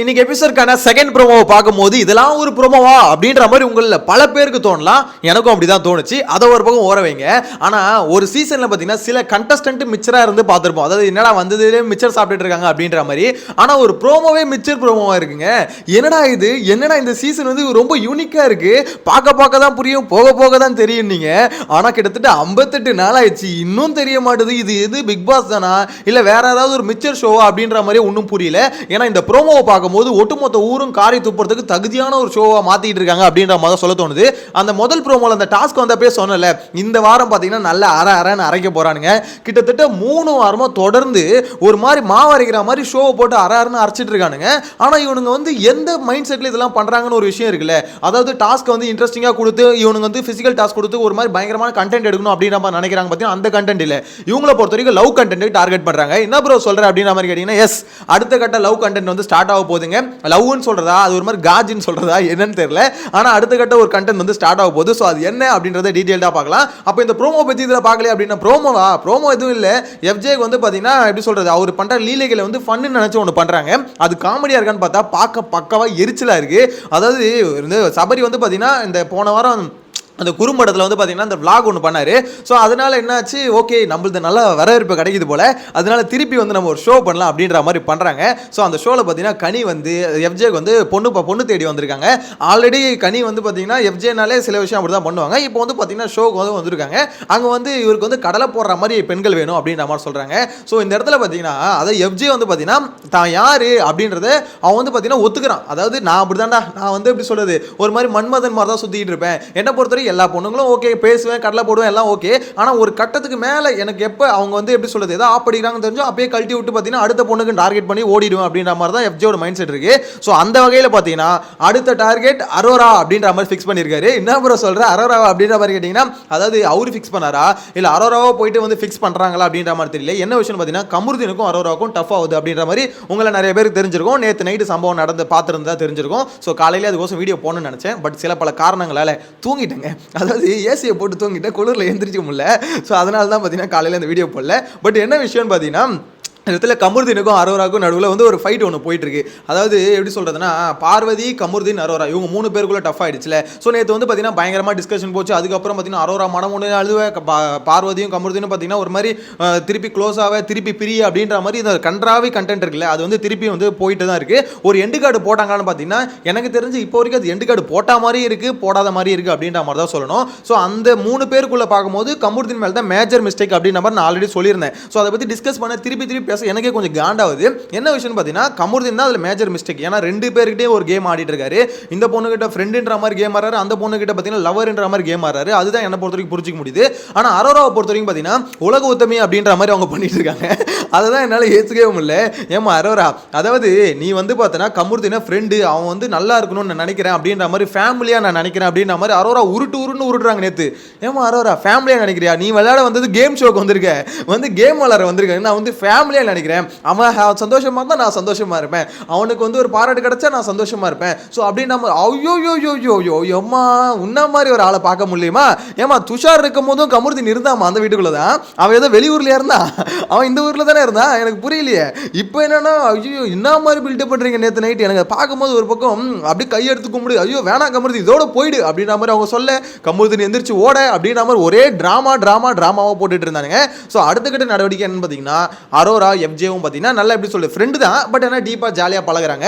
இன்னைக்கு எபிசோட்கான செகண்ட் ப்ரோமோவை பார்க்கும்போது இதெல்லாம் ஒரு ப்ரோமோவா அப்படின்ற மாதிரி உங்களில் பல பேருக்கு தோணலாம். எனக்கும் அப்படி தான் தோணுச்சு. அதை ஒரு பக்கம் ஓர வைங்க. ஆனால் ஒரு சீசனில் பார்த்தீங்கன்னா சில கண்டஸ்டன்ட் மிச்சராக இருந்து பார்த்துருப்போம். அதாவது என்னடா வந்ததுலேயே மிச்சர் சாப்பிட்டுட்டு இருக்காங்க அப்படின்ற மாதிரி. ஆனால் ஒரு ப்ரோமோவே மிச்சர் ப்ரோமோவாக இருக்குங்க. என்னடா இது? என்னடா இந்த சீசன் வந்து ரொம்ப யூனிக்காக இருக்குது பார்க்க பார்க்க தான் புரியும். போக போக தான் தெரியும் நீங்கள் ஆனால் கிட்டத்தட்ட ஐம்பத்தெட்டு நாள் ஆயிடுச்சு. இன்னும் தெரிய மாட்டுது. இது எது பிக் பாஸ் தானா? இல்லை வேற ஏதாவது ஒரு மிச்சர் ஷோவா அப்படின்ற மாதிரி ஒன்றும் புரியல. ஏன்னா இந்த ப்ரோமோவை பார்க்கும்போது ஒட்டுமொத்த ஊரும் காரி துப்புறதுக்கு தகுதியான ஒரு ஷோவாக மாற்றிட்டு இருக்காங்க அப்படின்ற மாதிரி சொல்ல தோணுது. அந்த முதல் ப்ரோமோல அந்த டாஸ்க் வந்தப்பே சொன்னல இந்த வாரம் பார்த்தீங்கன்னா நல்ல அரை அரைன்னு அரைக்க போறானுங்க. கிட்டத்தட்ட மூணு வாரமாக தொடர்ந்து ஒரு மாதிரி மாவு அரைக்கிற மாதிரி ஷோவை போட்டு அரை அரைன்னு அரைச்சிட்டு இருக்கானுங்க. ஆனால் இவனுங்க வந்து எந்த மைண்ட் செட்டில் இதெல்லாம் பண்ணுறாங்கன்னு ஒரு விஷயம் இருக்குல்ல. அதாவது டாஸ்க் வந்து இன்ட்ரெஸ்டிங்காக கொடுத்து இவனுங்க வந்து ஃபிசிக்கல் டாஸ்க் கொடுத்து ஒரு மாதிரி பயங்கரமான கண்டென்ட் எடுக்கணும் அப்படின்ற மாதிரி நினைக்கிறாங்க பார்த்தீங்கன்னா அந்த கண்டென்ட் இல்லை. இவங்களை பொறுத்த வரைக்கும் லவ் கண்டென்ட் டார்கெட் பண்ணுறாங்க என்ன ப்ரோ சொல்கிறேன் அப்படின்ற மாதிரி கேட்டிங்கன்னா எஸ் அடுத்த கட்ட லவ் கண்டென்ட் வந்து ஸ்டார்ட் ஆக போகுதுங்க. லவ்னு சொல்கிறதா அது ஒரு மாதிரி காஜின்னு சொல்கிறதா என்னன்னு தெரியல. ஆனால் அடுத்த கட்ட ஒரு கண்டென்ட் வந்து ஸ்டார்ட் ஆக போகுது. ஸோ அது என்ன அப்படின்றத டீட்டெயில்டாக பார்க்கலாம். அப்போ இந்த ப்ரோமோ பத்தி இதில் பார்க்கல அப்படின்னா ப்ரோமோவா ப்ரோமோ எதுவும் இல்லை. எஃப்ஜேக்கு வந்து பார்த்தீங்கன்னா எப்படி சொல்கிறது அவர் பண்ணுற லீலைகளை வந்து ஃபன்னு நினச்சி ஒன்று பண்ணுறாங்க அது காமெடியாக இருக்கான்னு பார்த்தா பார்க்க பக்கவாக எரிச்சலாக இருக்குது அதாவது வந்து சபரி வந்து பார்த்தீங்கன்னா இந்த போன வாரம் அந்த குறும்படத்தில் வந்து பார்த்தீங்கன்னா அந்த vlog ஒன்று பண்ணார். ஸோ அதனால் என்னாச்சு? ஓகே நம்மளது நல்ல வரவேற்பு கிடைக்குது போல். அதனால திருப்பி வந்து நம்ம ஒரு ஷோ பண்ணலாம் அப்படின்ற மாதிரி பண்ணுறாங்க ஸோ அந்த ஷோவில் பார்த்தீங்கன்னா கனி வந்து எஃப்ஜேக்கு வந்து பொண்ணு ப- பொண்ணு தேடி வந்திருக்காங்க. ஆல்ரெடி கனி வந்து பார்த்தீங்கன்னா எஃப்ஜேனாலே சில விஷயம் அப்படி தான் பண்ணுவாங்க. இப்போ வந்து பார்த்தீங்கன்னா ஷோக்கு வந்து வந்திருக்காங்க. அங்கே வந்து இவருக்கு வந்து கடலை போடுற மாதிரி பெண்கள் வேணும் அப்படின்ற மாதிரி சொல்கிறாங்க ஸோ இந்த இடத்துல பார்த்தீங்கன்னா அதை எஃப்ஜே வந்து பார்த்தீங்கன்னா தான் யார்? அப்படின்றத அவன் வந்து பார்த்தீங்கன்னா ஒத்துக்கிறான். அதாவது நான் அப்படிதான்டா. நான் வந்து எப்படி சொல்கிறது ஒரு மாதிரி மன்மதன் மாதிரி தான் சுற்றிக்கிட்டு இருப்பேன். என்னை பொறுத்தவரை எல்லா பொண்ணுங்களும் ஓகே பேசுவேன் கடலை போடுவேன் எல்லாம் ஓகே ஆனால் ஒரு கட்டத்துக்கு மேலே எனக்கு எப்போ அவங்க வந்து எப்படி சொல்றது ஏதோ ஆப் தெரிஞ்சோ அப்படியே கழட்டி விட்டு பார்த்தீங்கன்னா அடுத்த பொண்ணுக்கு டார்கெட் பண்ணி ஓடிடுவேன் அப்படின்ற மாதிரி தான் எஃப்ஜியோட மைண்ட் செட் இருக்கு. ஸோ அந்த வகையில் பார்த்தீங்கன்னா அடுத்த டார்கெட் அரோரா அப்படின்ற மாதிரி ஃபிக்ஸ் பண்ணியிருக்காரு. என்ன ப்ரோ சொல்கிற அரோரா அப்படின்ற மாதிரி கேட்டிங்கன்னா அதாவது அவரு ஃபிக்ஸ் பண்ணாரா? இல்லை அரோராவோ போயிட்டு வந்து ஃபிக்ஸ் பண்ணுறாங்களா அப்படின்ற மாதிரி தெரியல. என்ன விஷயம் பார்த்தீங்கன்னா கமருதீனுக்கும் அரோராவுக்கும் டஃப் ஆகுது அப்படின்ற மாதிரி உங்களை நிறைய பேருக்கு தெரிஞ்சிருக்கும். நேற்று நைட்டு சம்பவம் நடந்து பார்த்துருந்தா தெரிஞ்சிருக்கும். ஸோ காலையிலே அதுக்கோசம் வீடியோ போகணும்னு நினச்சேன். பட் சில பல காரணங்களால் தூங்கிட்டேங்க. அதாவது ஏசியை போட்டு தூங்கிட்டேன் குளிரில் எழுந்திரிக்க முடியல. ஸோ அதனால தான் பார்த்தீங்கன்னா காலையில் அந்த வீடியோ போடல. பட் என்ன விஷயம்னு பார்த்தீங்கன்னா இடத்துல கமருதீனுக்கும் அரோராக்கும் நடுவில் வந்து ஒரு ஃபைட் ஒன்று போயிட்டு இருக்கு அதாவது எப்படி சொல்றதுன்னா பார்வதி கமருதீன் அரோரா இவங்க மூணு பேருக்குள்ள டஃப் ஆயிடுச்சுல. ஸோ நேற்று வந்து பார்த்தீங்கன்னா பயங்கரமாக டிஸ்கஷன் போச்சு. அதுக்கப்புறம் பார்த்தீங்கன்னா அரோரா மனம் ஒன்று அழுவ பார்வதியும் கமருதீனும் பார்த்தீங்கன்னா ஒரு மாதிரி திருப்பி க்ளோஸ் ஆக திருப்பி பிரிய அப்படின்ற மாதிரி இந்த கன்றாவி கண்டென்ட் இருக்குல்ல அது வந்து திருப்பி வந்து போயிட்டு தான் இருக்கு. ஒரு எண்டு கார்டு போட்டாங்கன்னு பார்த்தீங்கன்னா எனக்கு தெரிஞ்சு இப்போ வரைக்கும் அது எண்டு கார்டு போட்டா மாதிரி இருக்கு போடாத மாதிரி இருக்கு அப்படின்ற மாதிரி தான் சொல்லணும். ஸோ அந்த மூணு பேருக்குள்ள பார்க்கும்போது கமருதீன் மேலே தான் மேஜர் மிஸ்டேக் அப்படின்ற மாதிரி நான் ஆல்ரெடி சொல்லியிருந்தேன். ஸோ அதை பற்றி டிஸ்கஸ் பண்ண திருப்பி திருப்பி பேச எனக்கே கொஞ்சம் காண்டாகுது என்ன விஷயம்னு பார்த்தீங்கன்னா கமருதீன் தான் அதில் மேஜர் மிஸ்டேக் ஏன்னா ரெண்டு பேர்கிட்டே ஒரு கேம் ஆடிட்டு இருக்காரு இந்த பொண்ணுகிட்ட ஃப்ரெண்டுன்ற மாதிரி கேம் ஆறாரு அந்த பொண்ணுகிட்ட பார்த்தீங்கன்னா லவர்ன்ற மாதிரி கேம் ஆறாரு அதுதான் என்னை பொறுத்த வரைக்கும் புரிஞ்சிக்க முடியுது. ஆனால் அரோராவை பொறுத்த வரைக்கும் பார்த்தீங்கன்னா உலக உத்தமி அப்படின்ற மாதிரி அவங்க பண்ணிட்டு இருக்காங்க. அதை தான் என்னால் ஏற்றுக்கவே முடியல. ஏமா அரோரா அதாவது நீ வந்து பார்த்தனா கமருதீனா ஃப்ரெண்டு அவன் வந்து நல்லா இருக்கணும்னு நான் நினைக்கிறேன் அப்படின்ற மாதிரி ஃபேமிலியாக நான் நினைக்கிறேன் அப்படின்ற மாதிரி அரோரா உருட்டு உருன்னு உருட்டுறாங்க நேற்று ஏமா அரோரா ஃபேமிலியாக நினைக்கிறியா? நீ விளையாட வந்தது கேம் ஷோக்கு வந்திருக்க. வந்து கேம் விளாட வந்திருக்க. நான் வந்து ஃபேமிலியாக நினைக்கிறேன். அவன் ஹ- சந்தோஷமா இருந்தால் நான் சந்தோஷமா இருப்பேன். அவனுக்கு வந்து ஒரு பாராட்டு கிடைச்சா நான் சந்தோஷமா இருப்பேன். ஸோ அப்படின்னு நம்ம ஐயோ யோ யோ யோ யோ எம்மா உன்ன மாதிரி ஒரு ஆளை பார்க்க முடியுமா? ஏமா துஷார் இருக்கும் போதும் கமருதீன் இருந்தாமா அந்த வீட்டுக்குள்ளே தான் அவன் ஏதோ வெளியூர்லயா இருந்தான் அவன் இந்த ஊரில் தானே இருந்தான் எனக்கு புரியலையே. இப்போ என்னன்னா ஐயோ என்ன மாதிரி பில்டப் பண்ணுறீங்க நேற்று நைட் எனக்கு பார்க்கும்போது ஒரு பக்கம் அப்படி அப்படியே கையெடுத்து கும்பிடு. ஐயோ வேணாம் கமருதி இதோட போயிடு அப்படின்ற மாதிரி அவங்க சொல்ல கமருதீன் எந்திரிச்சு ஓட அப்படின்ற மாதிரி ஒரே ட்ராமா ட்ராமா ட்ராமாவாக போட்டுட்டு இருந்தானுங்க. ஸோ அடுத்த கட்ட நடவடிக்கை என்னன்னு பார்த்தீங்கன்னா அரோரா எஃப்ஜேவும் பார்த்தீங்கன்னா நல்லா எப்படி சொல்லுது ஃப்ரெண்டு தான் பட் ஆனால் டீப்பாக ஜாலியாக பழகுறாங்க.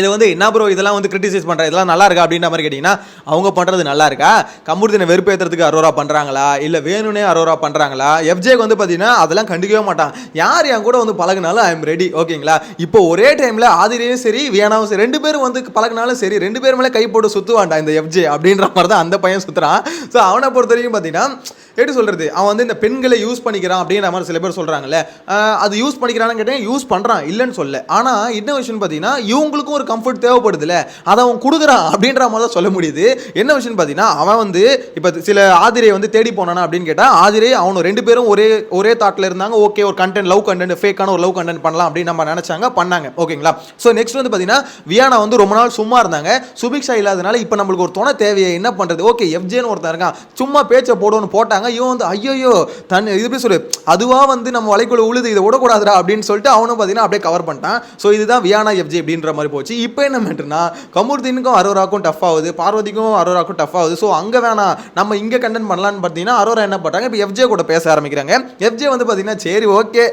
இது வந்து என்ன ப்ரோ இதெல்லாம் வந்து கிரிட்டிசைஸ் பண்ணுற இதெல்லாம் நல்லா இருக்கா? அப்படின்ற மாதிரி கேட்டிங்கன்னா அவங்க பண்ணுறது நல்லா இருக்கா? கமுருதினை வெறுப்பேற்றுறதுக்கு அரோரா பண்ணுறாங்களா இல்லை வேணும்னே அரோரா பண்ணுறாங்களா எஃப்ஜேக்கு வந்து பார்த்தீங்கன்னா அதெல்லாம் கண்டுக்கவே மாட்டான். யார் என் கூட வந்து பழகுனாலும் ஐ எம் ரெடி ஓகேங்களா? இப்போ ஒரே டைமில் ஆதிரியும் சரி வேணாவும் சரி ரெண்டு பேரும் வந்து பழகுனாலும் சரி ரெண்டு பேர் மேலே கை போட்டு சுற்றுவான்டா இந்த எஃப்ஜே அப்படின்ற மாதிரி தான் அந்த பையன் சுற்றுறான் ஸோ அவனை பொறுத்த வரைக்கும் பார்த்தீங்கன்னா எப்படி சொல்கிறது அவன் வந்து இந்த பெண்களை யூஸ் பண்ணிக்கிறான் அப்படின்ற மாதிரி சில பேர் சொல்கிறாங்கல்ல அது யூஸ் பண்ணிக்கிறான்னு கேட்டேன் யூஸ் பண்ணுறான் இல்லைன்னு சொல்ல ஆனால் என்ன விஷயம்னு பார்த்தீங்கன்னா இவங்களுக்கும் ஒரு ஒரு கம்ஃபர்ட் தேவைப்படுதுல்ல அதை அவன் கொடுக்குறான் அப்படின்ற மாதிரி தான் சொல்ல முடியுது. என்ன விஷயம்னு பார்த்தீங்கன்னா அவன் வந்து இப்போ சில ஆதிரை வந்து தேடி போனானா அப்படின்னு கேட்டால் ஆதிரை அவனு ரெண்டு பேரும் ஒரே ஒரே தாட்டில் இருந்தாங்க ஓகே ஒரு கண்டென்ட் லவ் கண்டென்ட் ஃபேக்கான ஒரு லவ் கண்டென்ட் பண்ணலாம் அப்படின்னு நம்ம நினச்சாங்க பண்ணாங்க. ஓகேங்களா ஸோ நெக்ஸ்ட் வந்து பார்த்தீங்கன்னா வியானா வந்து ரொம்ப நாள் சும்மா இருந்தாங்க. சுபிக்ஷா இல்லாதனால இப்போ நம்மளுக்கு ஒரு துணை தேவையை என்ன பண்ணுறது ஓகே எஃப்ஜேன்னு ஒருத்தன் இருக்கான். சும்மா பேச்சை போடுவோன்னு போட்டாங்க. இவன் வந்து ஐயோ தன் இது எப்படி சொல்லு அதுவாக வந்து நம்ம வலைக்குள்ள உழுது இதை விடக்கூடாதுடா அப்படின்னு சொல்லிட்டு அவனும் பார்த்தீங்கன்னா அப்படியே கவர் பண்ணிட்டான். ஸோ இதுதான் வியானா எஃப்ஜே அப்படின்ற மாதிரி போச்சு. இப்போ என்ன மேட்டுனா கமுர்தீனுக்கும் அரோராக்கும் டஃப் ஆகுது பார்வதிக்கும் அரோராக்கும் டஃப் ஆகுது. ஸோ அங்கே வேணாம் நம்ம இங்கே கண்டென்ட் பண்ணலான்னு பார்த்தீங்கன்னா அரோரா என்ன பண்ணுறாங்க இப்போ எஃப்ஜே கூட பேச ஆரம்பிக்கிறாங்க. எஃப்ஜே வந்து பார்த்தீங்கன்னா சரி ஓகே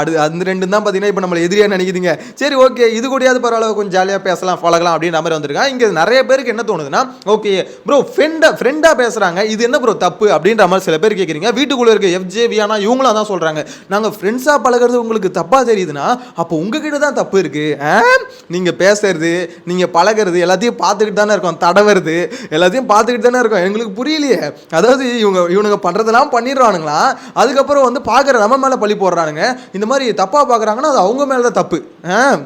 அது அந்த ரெண்டு தான் பார்த்தீங்கன்னா இப்போ நம்மளை எதிரியாக நினைக்குதுங்க. சரி ஓகே இது கூடயாவது பரவாயில்ல கொஞ்சம் ஜாலியாக பேசலாம் பழகலாம் அப்படின்ற மாதிரி வந்திருக்காங்க இங்கே நிறைய பேருக்கு என்ன தோணுதுன்னா ஓகே ப்ரோ ஃப்ரெண்டாக ஃப்ரெண்டாக பேசுகிறாங்க இது என்ன ப்ரோ தப்பு அப்படின்ற மாதிரி சில பேர் கேட்குறீங்க வீட்டுக்குள்ளே இருக்க எஃப்ஜே வியானா இவங்களும் தான் சொல்கிறாங்க நாங்கள் ஃப்ரெண்ட்ஸாக பழகிறது உங்களுக்கு தப்பாக தெரியுதுன்னா அப்போ உங்ககிட்ட தான் தப்பு இருக்குது நீங்கள் பேசுறது நீங்கள் பழகிறது எல்லாத்தையும் பார்த்துக்கிட்டு தானே இருக்கோம் தடவுறது எல்லாத்தையும் பார்த்துக்கிட்டு தானே இருக்கோம். எங்களுக்கு புரியலையே. அதாவது இவங்க இவனுங்க பண்ணுறதெல்லாம் பண்ணிடுறானுங்களா? அதுக்கப்புறம் வந்து பார்க்குற நம்ம மேலே பழி போடுறானுங்க. இந்த மாதிரி தப்பாக பார்க்குறாங்கன்னா அது அவங்க மேலே தான் தப்பு. ஆ?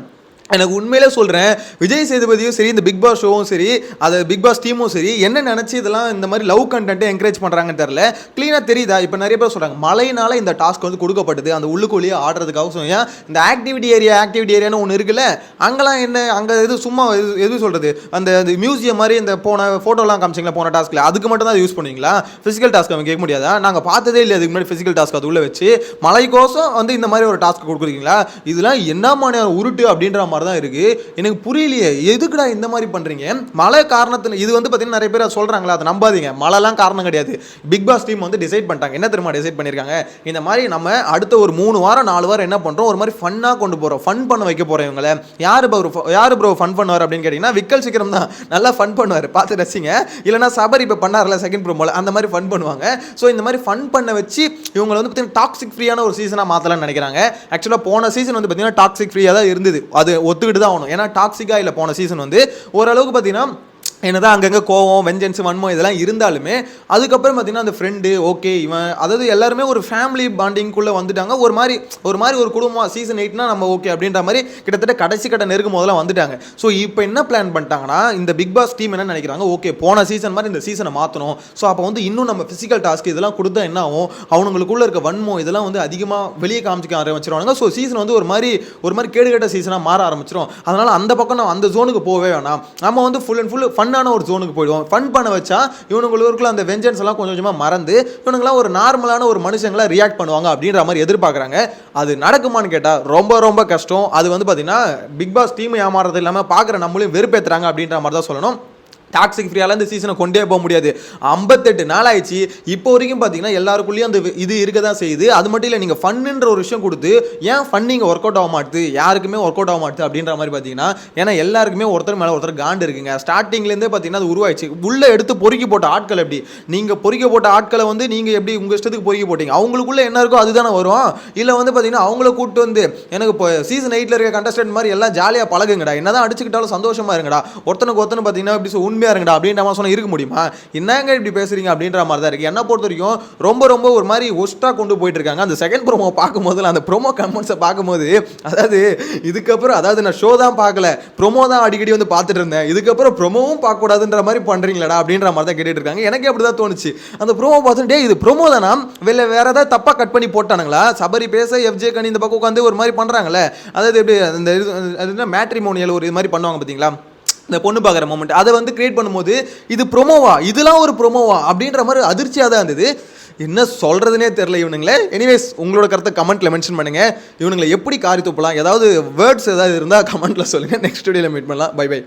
எனக்கு உண்மையிலே சொல்கிறேன் விஜய் சேதுபதியும் சரி இந்த பிக் பாஸ் ஷோவும் சரி அது பிக் பாஸ் டீமும் சரி என்ன நினச்சி இதெல்லாம் இந்த மாதிரி லவ் கண்டென்ட்டை என்கரேஜ் பண்ணுறாங்கன்னு தெரில க்ளீனாக தெரியுதா? இப்போ நிறைய பேர் சொல்கிறாங்க மழையினால இந்த டாஸ்க் வந்து கொடுக்கப்பட்டது அந்த உள்ளுக்குள்ளேயே ஆடுறதுக்காக சொல்லுங்க இந்த ஆக்டிவிட்டி ஏரியா ஆக்டிவிட்டி ஏரியான்னு ஒன்று இருக்குல்ல அங்கெல்லாம் என்ன அங்கே எது சும்மா எது எது சொல்கிறது அந்த அந்த மியூசியம் மாதிரி இந்த போன ஃபோட்டோலாம் காமிச்சிங்களா போன டாஸ்க்கில் அதுக்கு மட்டும் தான் யூஸ் பண்ணுவீங்களா? ஃபிசிக்கல் டாஸ்க் அவங்க கேட்க முடியாதா? நாங்கள் பார்த்ததே இல்லை அதுக்கு முன்னாடி ஃபிசிக்கல் டாஸ்க் அது உள்ளே வச்சு மலைக்கோசம் வந்து இந்த மாதிரி ஒரு டாஸ்க் கொடுக்குறீங்களா? இதெல்லாம் என்ன மாதிரியான உருட்டு அப்படின்ற மாதிரி தான் இருக்குது எனக்கு புரியலையே எதுக்குடா இந்த மாதிரி பண்ணுறீங்க மழை காரணத்தில் இது வந்து பார்த்தீங்கன்னா நிறைய பேர் சொல்கிறாங்களா அதை நம்பாதீங்க. மழைலாம் காரணம் கிடையாது. பிக் பாஸ் டீம் வந்து டிசைட் பண்ணிட்டாங்க. என்ன தெரியுமா டிசைட் பண்ணியிருக்காங்க? இந்த மாதிரி நம்ம அடுத்த ஒரு மூணு வாரம் நாலு வாரம் என்ன பண்ணுறோம் ஒரு மாதிரி ஃபன்னாக கொண்டு போகிறோம் ஃபன் பண்ண வைக்க போகிறோம் இவங்களை. யார் ப்ரோ யார் ப்ரோ ஃபன் பண்ணுவார் அப்படின்னு கேட்டிங்கன்னா விக்கல் சீக்கிரம் தான். நல்லா ஃபன் பண்ணுவார். பார்த்து ரசிங்க. இல்லைனா சபரி இப்போ பண்ணார்ல செகண்ட் ப்ரோமோல அந்த மாதிரி ஃபன் பண்ணுவாங்க. ஸோ இந்த மாதிரி ஃபன் பண்ண வச்சு இவங்களை வந்து பார்த்தீங்கன்னா டாக்ஸிக் ஃப்ரீயான ஒரு சீசனாக மாற்றலாம்னு நினைக்கிறாங்க. ஆக்சுவலாக போன சீசன் வந்து பார்த்தீங்கன்னா டாக்ஸிக் ஃப்ரீயாக தான் இருந்தது. அது ஒத்துக்கிட்டு தான் ஆகணும். ஏன்னா டாக்ஸிக்காக இல்லை போன சீசன் வந்து ஓரளவுக்கு பார்த்தீங்கன்னா என்னதான் அங்கங்கே கோவம் வெஞ்சன்ஸ் வன்மம் இதெல்லாம் இருந்தாலுமே அதுக்கப்புறம் பார்த்தீங்கன்னா அந்த ஃப்ரெண்டு ஓகே இவன் அதாவது எல்லாருமே ஒரு ஃபேமிலி பாண்டிங்குள்ளே வந்துட்டாங்க. ஒரு மாதிரி ஒரு மாதிரி ஒரு குடும்பம் சீசன் எயிட்னா நம்ம ஓகே அப்படின்ற மாதிரி கிட்டத்தட்ட கடைசி கட்ட நெருக்கும் போதெல்லாம் வந்துட்டாங்க. ஸோ இப்போ என்ன பிளான் பண்ணிட்டாங்கன்னா இந்த பிக் பாஸ் டீம் என்ன நினைக்கிறாங்க? ஓகே போன சீசன் மாதிரி இந்த சீசனை மாற்றணும் ஸோ அப்போ வந்து இன்னும் நம்ம ஃபிசிக்கல் டாஸ்க் இதெல்லாம் கொடுத்தா என்ன ஆகும்? அவனுங்களுக்குள்ள இருக்க வன்மம் இதெல்லாம் வந்து அதிகமாக வெளியே காமிச்சிக்க ஆரம்பிச்சிருவாங்க ஸோ சீசன் வந்து ஒரு மாதிரி ஒரு மாதிரி கேடுகட்ட சீசனாக மாற ஆரம்பிச்சிடும் அதனால் அந்த பக்கம் நம்ம அந்த ஜோனுக்கு போகவே வேணாம். நம்ம வந்து ஃபுல் அண்ட் ஃபுல் ஃபன் ஃபன்னான ஒரு ஜோனுக்கு போயிடுவோம். ஃபன் பண்ண வச்சா இவனுங்களுக்குள்ள அந்த வெஞ்சன்ஸ் எல்லாம் கொஞ்சம் கொஞ்சமாக மறந்து இவனுங்களாம் ஒரு நார்மலான ஒரு மனுஷங்களாக ரியாக்ட் பண்ணுவாங்க அப்படின்ற மாதிரி எதிர்பார்க்குறாங்க. அது நடக்குமான்னு கேட்டால் ரொம்ப ரொம்ப கஷ்டம். அது வந்து பார்த்தீங்கன்னா பிக் பாஸ் டீம் ஏமாறது இல்லாமல் பார்க்குற நம்மளையும் வெறுப்பேற்றுறாங்க அப்படின்ற மாதிரி தான் சொல்லணும். டாக்ஸிக் ஃப்ரீயால இந்த சீசனை கொண்டே போக முடியாது. ஐம்பத்தெட்டு நாள் ஆயிடுச்சு இப்போ வரைக்கும் பார்த்தீங்கன்னா எல்லாருக்குள்ளேயும் அந்த இது இருக்க தான் செய்யுது. அது மட்டும் இல்லை நீங்கள் ஃபன்னுன்ற ஒரு விஷயம் கொடுத்து ஏன் ஃபன் நீங்கள் ஒர்க் அவுட் ஆக மாட்டுது? யாருக்குமே ஒர்க் அவுட் ஆக மாட்டுது அப்படின்ற மாதிரி பார்த்தீங்கன்னா ஏன்னா எல்லாருக்குமே ஒருத்தர் மேலே ஒருத்தர் காண்டு இருக்குங்க. ஸ்டார்டிங்லேருந்தே பார்த்தீங்கன்னா அது உருவாயிடுச்சு. உள்ளே எடுத்து பொறுக்கி போட்ட ஆட்கள் எப்படி? நீங்கள் பொறுக்கி போட்ட ஆட்களை வந்து நீங்கள் எப்படி உங்கள் இஷ்டத்துக்கு பொறுக்கி போட்டீங்க? அவங்களுக்குள்ளே என்ன இருக்கோ அதுதானே வரும். இல்லை வந்து பார்த்தீங்கன்னா அவங்கள கூப்பிட்டு வந்து எனக்கு இப்போ சீசன் எயிட்டில் இருக்க கண்டஸ்டன்ட் மாதிரி எல்லாம் ஜாலியாக பழகுங்கடா. என்னதான் அடிச்சுக்கிட்டாலும் சந்தோஷமாக இருங்கடா. ஒருத்தனுக்கு ஒருத்தனை பார்த்தீங்கன்னா இப்படி சொ- உண்மையா இருங்கடா அப்படின்ற மாதிரி சொன்னா இருக்க முடியுமா? என்னங்க இப்படி பேசுறீங்க அப்படின்ற மாதிரி தான் இருக்கு. என்ன பொறுத்த வரைக்கும் ரொம்ப ரொம்ப ஒரு மாதிரி ஒஸ்ட்டாக கொண்டு போயிட்டு இருக்காங்க. அந்த செகண்ட் ப்ரோமோ பார்க்கும்போது அந்த ப்ரோமோ கமெண்ட்ஸை பார்க்கும்போது அதாவது இதுக்கப்புறம் அதாவது நான் ஷோ தான் பார்க்கல ப்ரோமோ தான் அடிக்கடி வந்து பார்த்துட்டு இருந்தேன். இதுக்கப்புறம் ப்ரோமோவும் பார்க்கக்கூடாதுன்ற மாதிரி பண்ணுறீங்களா அப்படின்ற மாதிரி தான் கேட்டுட்டு இருக்காங்க. எனக்கு அப்படி தான் தோணுச்சு. அந்த ப்ரோமோ பார்த்துட்டே இது ப்ரோமோ தானா? வெளில வேற ஏதாவது தப்பாக கட் பண்ணி போட்டானுங்களா? சபரி பேச எஃப்ஜே கணி இந்த பக்கம் உட்காந்து ஒரு மாதிரி பண்ணுறாங்களே அதாவது எப்படி அந்த இது என்ன மேட்ரிமோனியல் ஒரு இது மாதிரி பண்ணுவாங்க பார்த்தீங்களா? இந்த பொண்ணு பார்க்குற மூமெண்ட் அதை வந்து கிரியேட் பண்ணும்போது இது ப்ரோமோவா இதெல்லாம் ஒரு ப்ரோமோவா அப்படின்ற மாதிரி அதிர்ச்சியாக தான் இருந்தது. என்ன சொல்கிறதுனே தெரில இவனுங்களே. எனிவேஸ் உங்களோட கருத்தை கமெண்ட்டில் மென்ஷன் பண்ணுங்கள் இவனுங்களை எப்படி காரி துப்பலாம்? ஏதாவது வேர்ட்ஸ் ஏதாவது இருந்தால் கமெண்ட்டில் சொல்லுங்கள் நெக்ஸ்ட் வீடியோவில் மீட் பண்ணலாம். By by